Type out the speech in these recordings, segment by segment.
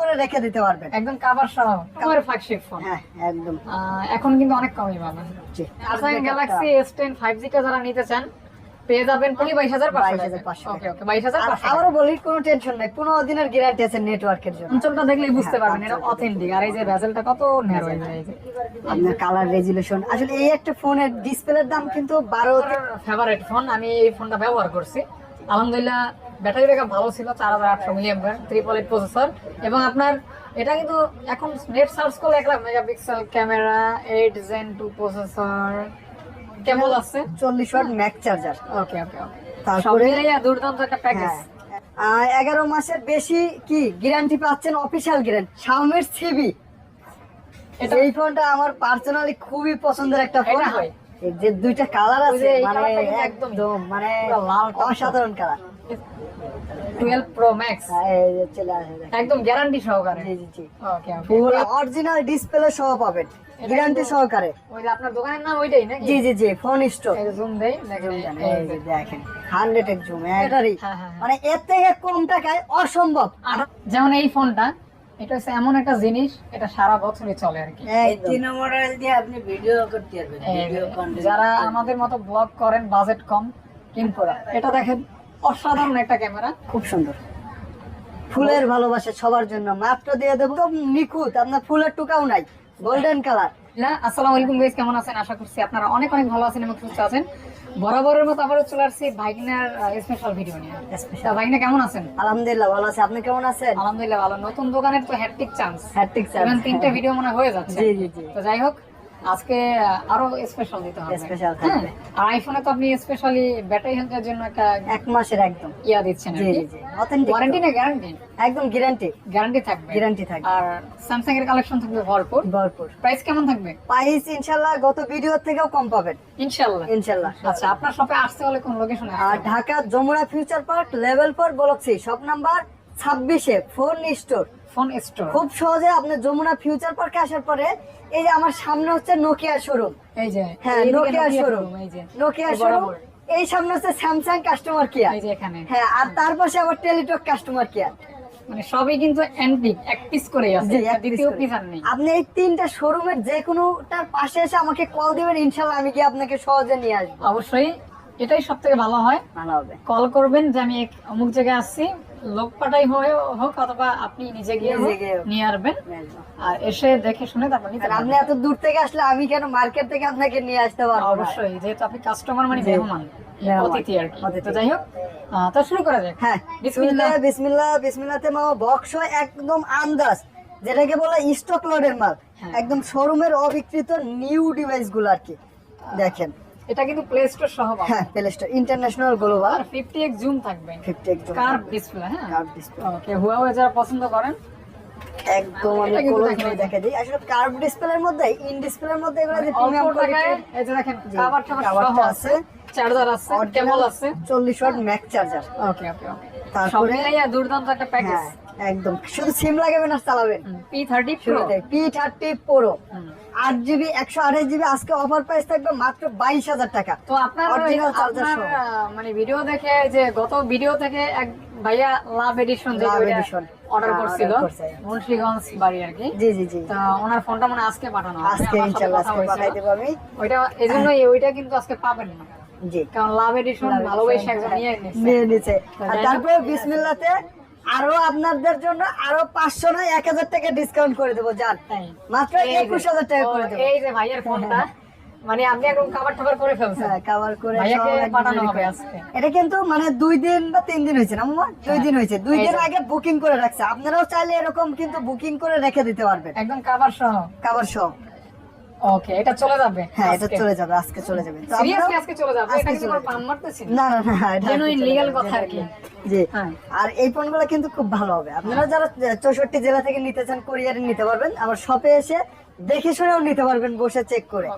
করে রেখে দিতে পারবেন। একদম কাভার সহ। আমার ফ্ল্যাগশিপ ফোন হ্যাঁ একদম। এখন কিন্তু অনেক কমই পাবেন। জি। গ্যালাক্সি এস টেন ফাইভ টা যারা নিতে চান পেয়ে যাবেন পুনি বাইশ হাজার পাঁচশো 22,500 ওকে ওকে বাইশ হাজার আবারও বলি কোনো টেনশন নাই। পনেরো দিনের গ্যারান্টি আছে নেটওয়ার্কের জন্য। অঞ্চলটা দেখলেই বুঝতে হ্যাঁ, পারবেন এটা অথেন্টিক আর এই যে ভেজেলটা কত ন্যারো আপনার কালার রেজুলেশন আসলে এই একটা ফোনের ডিসপ্লের দাম কিন্তু বারো ফেভারিট ফোন আমি এই ফোনটা ব্যবহার করছি। আলহামদুলিল্লাহ ব্যাটারি ব্যাকআপ ভালো ছিল চার হাজার আটশো মিলিয়াম্পার ট্রিপল এইট প্রসেসর এবং আপনার এটা কিন্তু এখন নেট সার্চ করলে এক lakh megapixel camera eight gen two processor কেবল আছে? চল্লিশ watt Mac charger okay okay okay তারপরে দুর্দান্ত একটা প্যাকেজ এগারো মাসের বেশি কি গ্যারান্টি পাচ্ছেন? অফিসিয়াল গ্যারান্টি শাওমির সিবি এটা এই ফোনটা আমার পার্সোনালি খুবই পছন্দের একটা ফোন হয়। যে দুইটা কালার আছে মানে একদম মানে লাল অসাধারণ কালার টুয়েলভ প্রো ম্যাক্স এই যে চলে আসে দেখেন। একদম গ্যারান্টি সহকারে। জি জি জি। ওকে ওকে অরিজিনাল ডিসপ্লে সহ পাবেন। গ্যারান্টি সহকারে। ওই আপনার দোকানের নাম ওইটাই নাকি? জি জি জি ফোন স্টোর জুম দেই দেখেন। এই যে। দেখেন হান্ড্রেড এর জুম এটারই হ্যাঁ, হ্যাঁ, হ্যাঁ। মানে এর থেকে কম টাকায় অসম্ভব। যেমন এই ফোনটা এটা হচ্ছে এমন একটা জিনিস এটা সারা বছরই চলে আর কি। দিয়ে আপনি ভিডিও করতে পারবেন ভিডিও যারা আমাদের মতো ব্লগ করেন বাজেট কম কিন্তু এটা দেখেন অসাধারণ একটা ক্যামেরা খুব সুন্দর। ফুলের ভালোবাসা সবার জন্য মাত্র দিয়ে দেবো। নিখুঁত আপনার ফুলের টুকাও নাই গোল্ডেন কালার না আসসালামু আলাইকুম গাইস কেমন আছেন? আশা করছি আপনারা অনেক অনেক ভালো আছেন এবং সুস্থ আছেন। বরাবরের মতো আবারও চলে আসছি ভাইগনার স্পেশাল ভিডিও নিয়ে। তা ভাইগনা কেমন আছেন? আলহামদুলিল্লাহ ভালো আছে। আপনি কেমন আছেন? আলহামদুলিল্লাহ ভালো। নতুন দোকানের তো হ্যাট্রিক চান্স হ্যাট্রিক ইভেন তিনটা ভিডিও মনে হয়ে যাচ্ছে। জি, জি, জি। তো যাই হোক আজকে আরও স্পেশাল দিতে হবে। হ্যাঁ থাকবে। আর আইফোনে তো আপনি স্পেশালি ব্যাটারি হেলথের জন্য একটা এক মাসের একদম। ইয়া দিচ্ছেন জি জি অথেন্টিক ওয়ারেন্টি না গ্যারান্টি একদম গ্যারান্টি গ্যারান্টি থাকবে। গ্যারান্টি থাকবে। আর স্যামসাং এর কালেকশন থাকবে ভরপুর। ভরপুর। প্রাইস কেমন থাকবে? প্রাইস ইনশাল্লাহ গত ভিডিও থেকেও কম পাবেন। ইনশাআল্লাহ ইনশাল্লাহ। আচ্ছা আপনার শপে আসতে হলে কোন লোকেশনে আর Dhaka Jamuna future park level four বলছি শপ নাম্বার ছাব্বিশে ফোন স্টোর ফোন স্টোর। খুব সহজে আপনি যমুনা ফিউচার পার্কে আসার পরে এই যে আমার সামনে হচ্ছে নোকিয়া শোরুম এই যে হ্যাঁ নোকিয়া শোরুম এই যে। নোকিয়া শোরুম এই সামনে হচ্ছে স্যামসাং কাস্টমার কেয়ার এই যে এখানে। হ্যাঁ আর তার পাশে আবার টেলিটক কাস্টমার কেয়ার মানে সবই কিন্তু অ্যান্টিক এক পিস করে আছে দ্বিতীয় পিস আর নেই। আপনি এই তিনটা শোরুমের যে কোনোটার পাশে এসে আমাকে কল দিবেন ইনশাল্লাহ আমি গিয়ে আপনাকে সহজে নিয়ে আসব। অবশ্যই এটাই সব থেকে ভালো হয়। ভালো হবে। কল করবেন যে আমি এক অমুক জায়গায় আসছি লোক পাঠাই হয়ে হোক অথবা আপনি নিজে গিয়ে। নিয়ে আসবেন আর এসে দেখে শুনে তারপর নিতে আপনি এত দূর থেকে আসলে আমি কেন মার্কেট থেকে আপনাকে নিয়ে আসতে পারব অবশ্যই যেহেতু আপনি কাস্টমার মানে মেহমান অতিথি আর কি। তো যাই হোক তো শুরু করা যাক। হ্যাঁ বিসমিল্লাহ। বিসমিল্লাহ বিসমিল্লাহতে মামা বক্স একদম আন্দাজ যেটাকে বলে স্টক লোডের মাল। হ্যাঁ। একদম শোরুমের অবিকৃত নিউ ডিভাইসগুলো আর কি। দেখেন এটা কিন্তু প্লে স্টোর সহ হ্যাঁ প্লে স্টোর ইন্টারন্যাশনাল গ্লোবাল আর 50x জুম থাকবে। ফিফটি একদম কার্ভ ডিসপ্লে হ্যাঁ? কার্ভ ডিসপ্লে ওকে হুয়াওয়ে যারা পছন্দ করেন একদম আমি কিন্তু করে দেখে দিই। আসলে কার্ভ ডিসপ্লের মধ্যে ইন ডিসপ্লের মধ্যে এগুলো যে প্রিমিয়াম টাকায় এই যে দেখেন কাভার টাভার সহ আছে। চার্জার আছে কেবল আছে। চল্লিশ watt Mac charger okay okay তারপরে দুর্দান্ত একটা প্যাকেজ একদম। শুধু সিম লাগাবেন আর চালাবেন। P thirty P thirty pro আট জিবি একশো আঠাশ জিবি আজকে অফার প্রাইস থাকবে মাত্র বাইশ হাজার টাকা। তো আপনার মানে ভিডিও দেখে যে গত ভিডিও থেকে এক ভাইয়া love edition Love edition। Order করছিল। মুন্সিগঞ্জ বাড়ি আর কি। জি জি জি। তো ওনার ফোনটা মানে আজকে পাঠানো আজকে কথা আজকে পাঠাই দেবো আমি। ওইটা এই জন্য ওইটা কিন্তু আজকে পাবেন না। জি। কারণ লাভ এডিশন ভালোবেসে একজন নিয়ে নিচ্ছে নিয়ে নিচে আর তারপরে বিসমিল্লাতে আরও আপনাদের জন্য আরও পাঁচশো নয় এক হাজার টাকা ডিসকাউন্ট করে দেবো তাই। মাত্র একুশ হাজার টাকা করে দেবো। এই যে ভাইয়ের ফোনটা মানে আপনি একদম কাভার টাভার করে ফেলছেন। হ্যাঁ করে ভাইয়াকে সব একদম পাঠানো হবে আজকে। এটা কিন্তু মানে দুই দিন বা তিন দিন হয়েছে না মামা? দুই দিন হয়েছে। দুই দিন আগে বুকিং করে রাখছে। আপনারাও চাইলে এরকম কিন্তু বুকিং করে রেখে দিতে পারবেন। একদম কাভার সহ। কাভার সব ওকে এটা চলে যাবে হ্যাঁ এটা চলে যাবে আজকে চলে যাবে। সিরিয়াসলি আজকে চলে যাবে? এটা কোনো পাম মারতেছি? না। না না এটা কথা আর কি। জি। হ্যাঁ। আর এই কিন্তু খুব ভালো হবে। আপনারা যারা চৌষট্টি জেলা থেকে নিতে চান কুরিয়ারে নিতে পারবেন। আমার শপে এসে দেখে শুনেও নিতে পারবেন বসে চেক করে।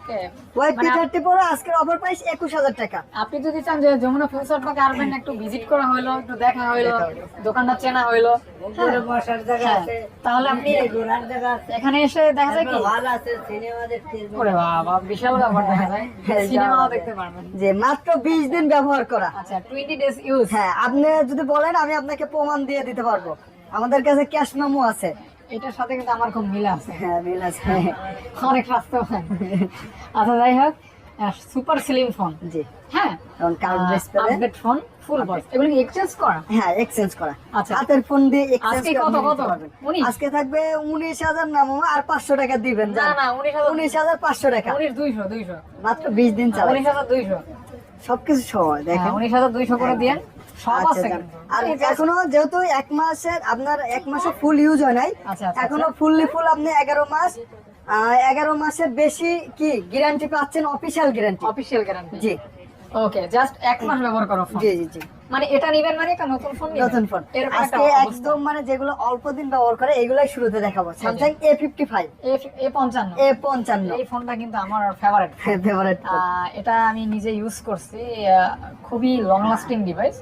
পি মানে পরে আজকের অফার প্রাইস একুশ হাজার টাকা। আপনি যদি চান যে যমুনা ফিউচার পার্কে আসবেন একটু ভিজিট করা হইল একটু দেখা হইল। দোকানটা চেনা হইল উপরে বসার জায়গা হ্যাঁ, আছে। তাহলে আপনি ঘোরার জায়গা আছে। এখানে এসে দেখা যায় কি? হল আছে সিনেমা দেখতে। ওরে বাবা বিশাল ব্যাপার দেখা যায়। হ্যাঁ, যাওয়া দেখতে পারবেন। যে মাত্র বিশ দিন ব্যবহার করা। আচ্ছা টোয়েন্টি ডেজ ইউজ হ্যাঁ আপনি যদি বলেন আমি আপনাকে প্রমাণ দিয়ে দিতে পারব। আমাদের কাছে ক্যাশ মেমো আছে। এটার সাথে কিন্তু আমার খুব মিল আছে। হ্যাঁ বিল আছে। অনেক স্বাস্থ্যবান আচ্ছা যাই হোক সুপার স্লিম ফোন জি। হ্যাঁ কারণ card display update phone full box এগুলো এক্সচেঞ্জ করা? হ্যাঁ এক্সচেঞ্জ করা। আচ্ছা। হাতের ফোন দিয়ে এক্সচেঞ্জ আজকে কত, কত? আজকে থাকবে উনিশ হাজার না মামা আর পাঁচশো টাকা দিবেন না না উনিশ হাজার উনিশ হাজার পাঁচশো টাকা। উনিশ দুইশো দুইশো। মাত্র বিশ দিন চালাই উনিশ হাজার দুইশো। সবকিছু দেখেন হ্যাঁ, উনিশ হাজার দুইশো করে দিয়েন। আচ্ছা। আর এখনও যেহেতু এক মাসের আপনার এক মাসে ফুল ইউজ হয় নাই আচ্ছা, আচ্ছা, এখনও ফুললি ফুল আপনি এগারো মাস এগারো মাসের বেশি কি গ্যারান্টি পাচ্ছেন অফিসিয়াল গ্যারান্টি অফিসিয়াল গ্যারান্টি জি। ওকে জাস্ট এক মাস ব্যবহার করো জি জি জি। মানে এটা নিবেন মানে একটা নতুন ফোন নতুন ফোন আজকে একদম মানে যেগুলো অল্প দিন ব্যবহার করে এগুলাই শুরুতে দেখাবো। Samsung A fifty five A পঞ্চান্ন। এ পঞ্চান্ন। এই ফোনটা কিন্তু আমার ফেভারিট ফেভারিট এটা আমি নিজে ইউজ করছি খুবই লং লাস্টিং ডিভাইস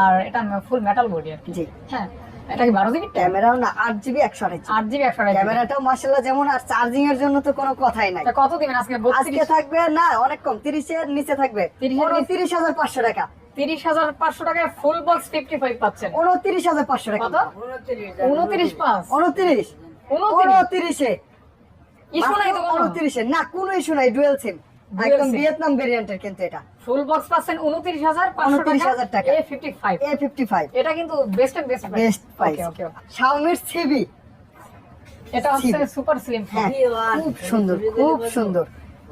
আর এটা ফুল মেটাল বডি আর কি। হ্যাঁ এটা কি বারো জিবি? ক্যামেরাও না আট জিবি একশো আঠাশ আট জিবি একশো আঠাশ ক্যামেরাটাও মার্শাল্লাহ যেমন আর চার্জিং এর জন্য তো কোনো কথাই নাই। কত দিবেন আজকে? আজকে থাকবে না অনেক কম তিরিশের নিচে থাকবে। 30 এর নিচে? উনত্রিশ হাজার পাঁচশো টাকা। তিরিশ হাজার পাঁচশো টাকায় ফুল বক্স ফিফটি ফাইভ পাচ্ছেন। উনত্রিশ হাজার পাঁচশো টাকা। উনত্রিশ পাঁচ। উনত্রিশ। ইস্যু নাই তো উনত্রিশে। না কোনো ইস্যু নাই ডুয়েল সিম। একদম ভিয়েতনাম ভেরিয়েন্টের কিন্তু এটা। ফুল বক্স পাচ্ছেন উনত্রিশ হাজার পাঁচশো 29,000 টাকা। A fifty five A fifty five এটা কিন্তু best and best best price okay okay শাওমির সিবি এটা হচ্ছে সুপার স্লিম হ্যাঁ খুব সুন্দর খুব সুন্দর।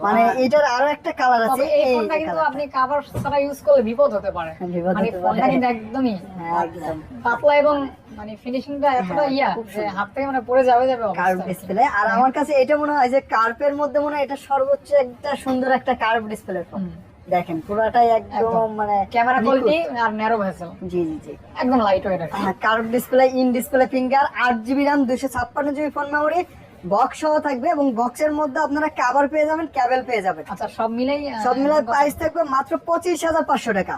মানে এটার আরও একটা কালার আছে এই ফোনটা কিন্তু আপনি কাভার ছাড়া ইউজ করলে বিপদ হতে পারে। হ্যাঁ, মানে ফোনটা কিন্তু একদমই হ্যাঁ, একদম। পাতলা এবং মানে ফিনিশিংটা এতটা হ্যাঁ, ইয়া হাত থেকে মানে পড়ে যাবে যাবে কার্ভ ডিসপ্লে আর আমার কাছে এটা মনে হয় যে কার্পের মধ্যে মনে হয় এটা সর্বোচ্চ একটা সুন্দর একটা কার্ভ ডিসপ্লে ফোন দেখেন পুরোটাই একদম একদম। মানে ক্যামেরা কোয়ালিটি আর ন্যারো ভেসেল জি জি জি। একদম লাইট ওয়েট হ্যাঁ curve display in display finger আট জিবি র্যাম দুশো ছাপ্পান্ন জিবি ফোন মেমোরি বক্স সহ থাকবে এবং বক্সের মধ্যে আপনারা কাভার পেয়ে যাবেন ক্যাবেল পেয়ে যাবেন। আচ্ছা সব মিলেই সব মিলে কত? প্রাইস থাকবে মাত্র পঁচিশ হাজার পাঁচশো টাকা।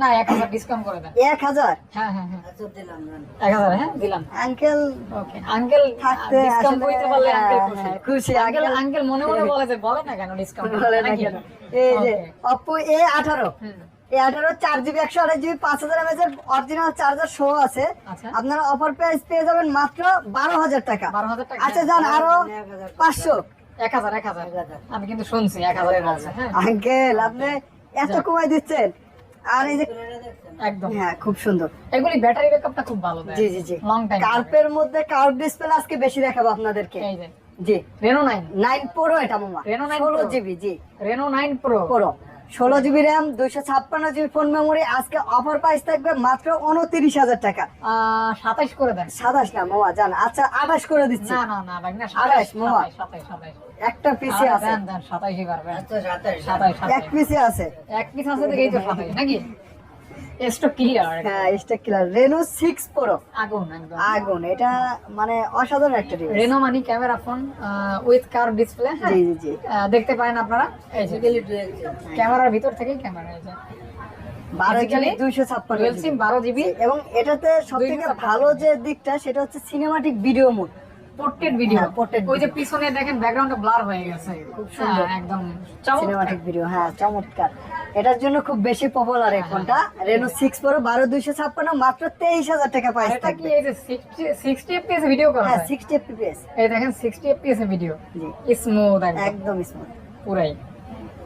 না এক হাজার ডিসকাউন্ট করে দেন। এক হাজার? হ্যাঁ হ্যাঁ হ্যাঁ। আচ্ছা দিলাম না। এক হাজার হ্যাঁ দিলাম। আঙ্কেল ওকে আঙ্কেল থাকতে ডিসকাউন্ট করতে পারলে আঙ্কেল হ্যাঁ, খুশি। খুশি, আঙ্কেল আঙ্কেল মনে মনে বলে যে বলে না কেন ডিসকাউন্ট বলে না কেন? এই যে অপো এ আঠারো। হুম। এ আঠারো চার জিবি একশো আঠাশ জিবি পাঁচ হাজার এমএচ এর অরিজিনাল চার্জার শো আছে। আচ্ছা। আপনারা অফার প্রাইস পেয়ে যাবেন মাত্র বারো হাজার টাকা। আচ্ছা যান আরও পাঁচশো। এক হাজার এক হাজার। আমি কিন্তু শুনছি এক হাজারের আছে হ্যাঁ। আঙ্কেল আপনি এত কমাই দিচ্ছেন। আর এই যে একদম। হ্যাঁ খুব সুন্দর। এগুলি ব্যাটারি ব্যাকআপটা খুব ভালো দেয়। জি জি জি। লং টাইম কার্পের মধ্যে কার্ভ ডিসপ্লে আজকে বেশি দেখাবো আপনাদেরকে। এই যে। জি। রেনো নাইন নাইন প্রো এটা মামা। Reno 9 pro? জিবি জি। রেনো নাইন প্রো প্রো ষোলো জিবি র্যাম দুইশো ছাপ্পান্ন জিবি ফোন মেমোরি আজকে অফার প্রাইস থাকবে মাত্র উনত্রিশ হাজার টাকা। সাতাশ করে দেন। সাতাশ না মোয়া জান আচ্ছা আঠাশ করে দিচ্ছি। না না না ভাই না আঠাশ, সাতাইশ সাতাইশ একটা পিসি আছে। সাতাশই পারবেন। আচ্ছা, সাতাশ, এক পিসি আছে। এক পিস আছে দেখেই তো সাতাশ নাকি? এসটো ক্লিয়ার হ্যাঁ স্টেক কিলার রেনো সিক্স প্রো আগুন একদম আগুন এটা মানে অসাধারণ একটা device Reno money camera phone with car display জি জি জি। দেখতে পারেন আপনারা। এই যে Basically dual SIM। ক্যামেরার ভিতর থেকেই ক্যামেরা এই যে। বারো জিবি এবং এটাতে সব থেকে ভালো যে দিকটা সেটা হচ্ছে cinematic video mode portrait video হ্যাঁ, portrait ওই যে পিছনে দেখেন ব্যাকগ্রাউন্ডটা ব্লার হয়ে গেছে। খুব সুন্দর। একদম। চমৎকার। সিনেমাটিক ভিডিও হ্যাঁ চমৎকার। এটার জন্য খুব বেশি পপুলার হ্যাঁ, এই ফোনটা রেনো সিক্স প্রো বারো দুইশো ছাপ্পান্ন মাত্র তেইশ হাজার টাকা প্রাইস এটা কি এই যে 60 60 এফপিএস ভিডিও করা হ্যাঁ সিক্সটি এফপিএস এই দেখেন 60 এফপিএস ভিডিও স্মুথ একদম। স্মুথ পুরাই।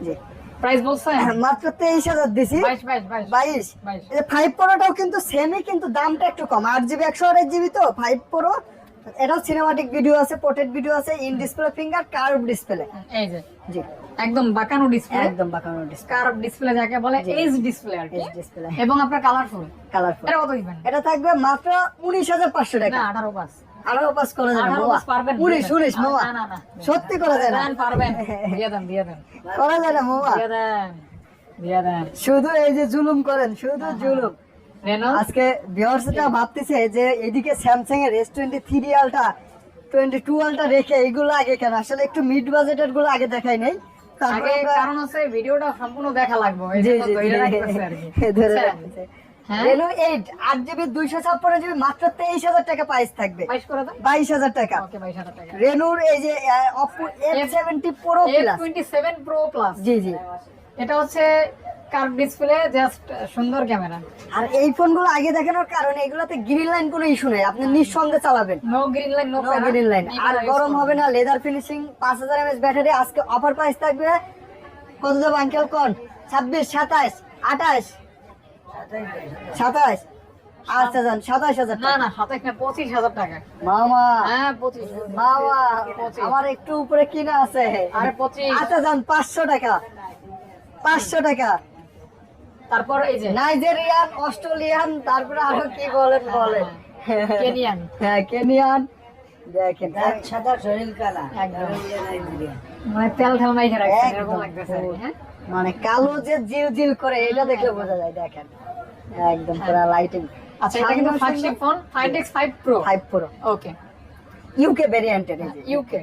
জি। প্রাইস বলছেন? মাত্র তেইশ হাজার দিছি। 22 22 22 বাইশ। 22 এই ফাইভ প্রোটাও কিন্তু সেমই কিন্তু দামটা একটু কম। আট জিবি একশো আঠাশ জিবি তো ফাইভ প্রো এটাও সিনেমাটিক ভিডিও আছে পোর্ট্রেট ভিডিও আছে in display finger curve display এই যে জি একদম বাঁকানো ডিসপ্লে একদম বাঁকানো ডিসপ্লে কার্ভ ডিসপ্লে যাকে বলে। এইচ ডিসপ্লে আর কি display। এবং আপনার কালারফুল কালারফুল এটা কত দিবেন এটা থাকবে মাত্র উনিশ হাজার পাঁচশো না টাকা 18 পাস আঠারো পাস করা যায় না 18 বাবা পাস পারবেন উনিশ উনিশ মামা না না না সত্যি করা যায় না পারবেন দিয়ে দেন দিয়ে দেন করা যায় না মামা দিয়ে দেন দিয়ে দেন শুধু এই যে জুলুম করেন শুধু হ্যাঁ, জুলুম আজকে ভিউয়ার্সটা ভাবতেছে যে এদিকে স্যামসাং এর S twenty three ultra twenty two ultra রেখে এইগুলো আগে কেন? আসলে একটু মিড বাজেটেরগুলো আগে দেখাই নাই। তারপরে কারণ হচ্ছে ভিডিওটা সম্পূর্ণ দেখা লাগবে। এই জি ধরে রাখতেছে আর কি। ধরে রাখতেছে। হ্যাঁ? রেনো এইট আট জিবি দুইশো ছাপ্পান্ন জিবি মাত্র তেইশ হাজার টাকা প্রাইস থাকবে। বাইশ হাজার টাকা। রেনুর এই যে Oppo F seventy pro plus twenty seven pro plus G G. এটা হচ্ছে কার্ভ ডিসপ্লে জাস্ট সুন্দর ক্যামেরা। আর এই ফোনগুলো আগে দেখানোর কারণে এগুলোতে গ্রিন লাইন কোনো ইস্যু নেই। আপনি নিঃসন্দেহে চালাবেন। No green line no green line আর গরম হবে না লেদার ফিনিশিং পাঁচ হাজার এমএস ব্যাটারি আজকে অফার প্রাইস থাকবে কত দেবো আঙ্কেল কোন? ছাব্বিশ সাতাশ আঠাশ সাতাশ আচ্ছা যান সাতাশ হাজার না না সাতাশ না পঁচিশ হাজার টাকা। মামা হ্যাঁ পঁচিশ মামা আমার একটু উপরে কিনা আছে। আরে পঁচিশ। আচ্ছা যান পাঁচশো টাকা। পাঁচশো টাকা। তারপর এই যে? নাইজেরিয়ান অস্ট্রেলিয়ান তারপরে আরও কি বলেন বলেন। কেনিয়ান। হ্যাঁ কেনিয়ান। দেখেন সাদা শরীর কালা। একদম। কারণ নাইজেরিয়া। মানে তেল ঠেল মাইকে রাখছে এরকম লাগতেছে আর কি, হ্যাঁ? মানে কালো যে জিল জিল করে এটা দেখলে বোঝা যায় দেখেন। একদম পুরো লাইটিং আচ্ছা এটা কিন্তু flagship phone pro okay UK ভ্যারিয়েন্টের UK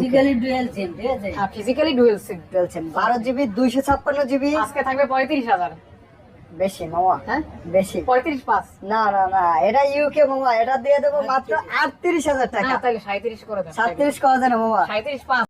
ঠিক আছে? ফিজিক্যালি ডুয়েল সিম চলছেন বারো জিবি দুইশো ছাপ্পান্ন জিবি আজকে থাকবে পঁয়ত্রিশ হাজার। বেশি মামা। হ্যাঁ? বেশি। পঁয়ত্রিশ পাঁচ। না না না এটা ইউকে মামা এটা দিয়ে দেবো মাত্র আটত্রিশ। হাজার টাকা। না তাহলে সাঁত্রিশ করে দেন করা মামা। সাঁত্রিশ পাঁচ।